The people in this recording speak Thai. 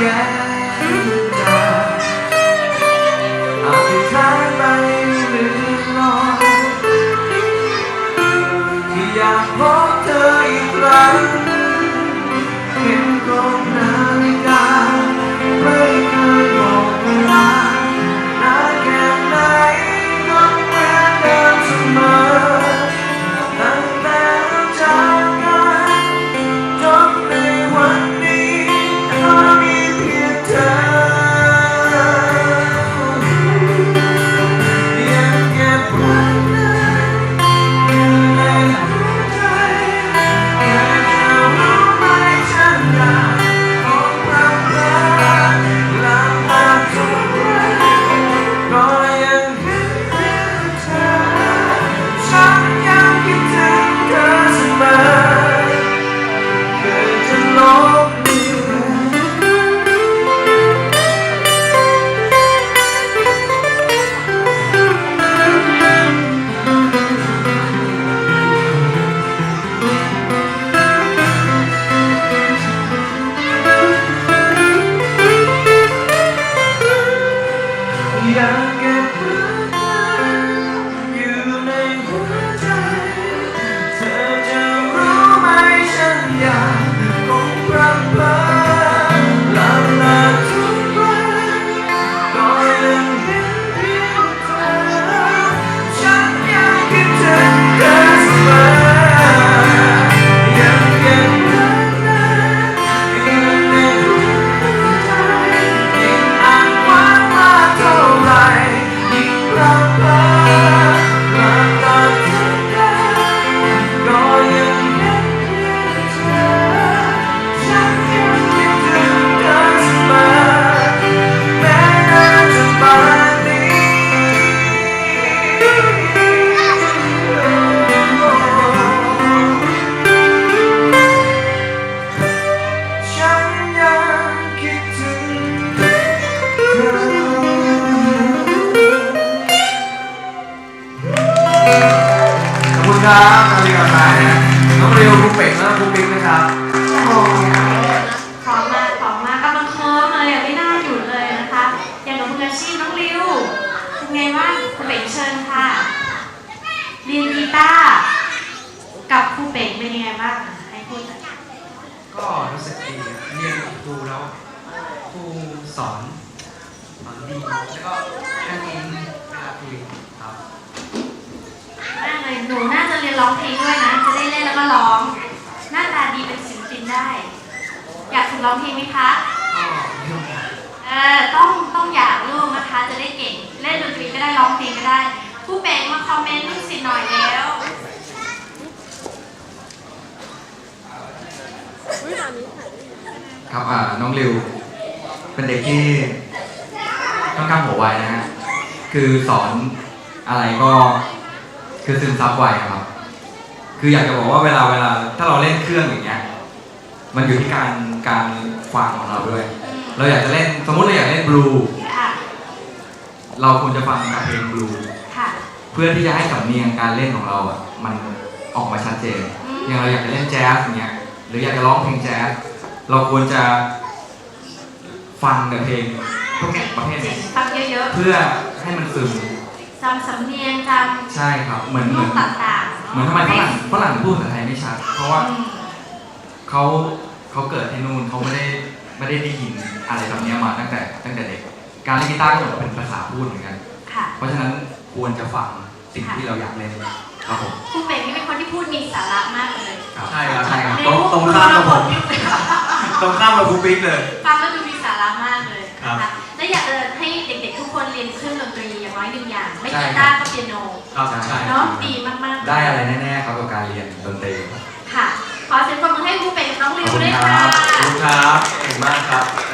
แยกจากอาจจะท้ายไปหรือลอยที่อยากพบเธออีกครั้งเข็มของนาฬิกา ขอบคุณครับนาฬิกาไทยนะน้องเรียวครูเป็ดและครูปิ๊กนะครับโอ้โหพร้อมมากพร้อมมากกำลังเคิร์มเลยอะไม่น่าหยุดเลยนะคะ อย่างกับมืออาชีพน้องริวเป็นไงบ้างครูเป๋งเชิญค่ะเรียนกีตาร์กับครูเป๋งเป็นยังไงบ้างให้พูดหน่อยก็รู้สึกดีอะเรียนกับครูแล้วครูสอนสอนดีแล้วก็กันเองเวลาคุยครับ เลยหนูน่าจะเรียนร้องเพลงด้วยนะ จะได้เล่นแล้วก็ร้อง หน้าตาดีเป็นศิลปินได้ อยากฝึกร้องเพลงไหมคะเออต้องต้องอยากลูกนะคะ จะได้เก่ง เล่นดนตรีก็ได้ร้องเพลงก็ได้ ผู้เป่งมาคอมเมนต์ลูกศิษย์หน่อยแล้วครับอ่าน้องริว เป็นเด็กที่ค่อนข้างหัวไวนะฮะ คือสอนอะไรก็ คือซึมซับไวครับ คืออยากจะบอกว่าเวลาเวลา ถ้าเราเล่นเครื่องอย่างเงี้ย มันอยู่ที่การการฟังของเราด้วย เราอยากจะเล่นสมมุติเราอยากเล่นบลูค่ะเราควรจะฟังเพลงบลูค่ะ เพื่อที่จะให้สำเนียงการเล่นของเราอะมันออกมาชัดเจนอือย่างเราอยากจะเล่นแจ๊สอย่างเงี้ยหรืออยากจะร้องเพลงแจ๊สเราควรจะฟังแต่เพลงพวกเนี้ยประเภทเนี้ยฟังเยอะเพื่อให้มันซึมๆ จำสำเนียงจใช่ครับ เหมือนำเหลูมือกนต่างๆเหมือนทำไมฝรั่งฝรั่งพูดภาษาไทยไม่ชัด เพราะว่าอืมเขาเขาเกิดที่นู่นเขาไม่ได้ไม่ได้ได้ยินอะไรแบบเนี้ยมาตั้งแต่ตั้งแต่เด็ก การเล่นกีตาร์ก็เหมือนเป็นภาษาพูดเหมือนกัน ค่ะเพราะฉะนั้นควรจะฟังสิ่งที่เราอยากเล่นครับผมครูเป่งนี่เป็นคนที่พูดมีสาระมากเลยครับใช่ครับใช่ครับ ในตรงมุกตรงข้ามกับผม ยุคเลยตรงข้ามกับครูปิ๊กเลย ฟังแล้วดูมีสาระมากเลยครับนะคะและอยากจะให้เด็กๆทุกคนเรียนเครื่องดนตรี เป็กีตาร์ก็เปียโนครับใช่เนาะดีมากๆได้อะไรแน่ๆครับกับการเรียนดนตรีค่ะ ขอเสียงปรบมือให้ครูเป็ดน้องลิวด้วยค่ะขอบคุณครับเก่งมากครับ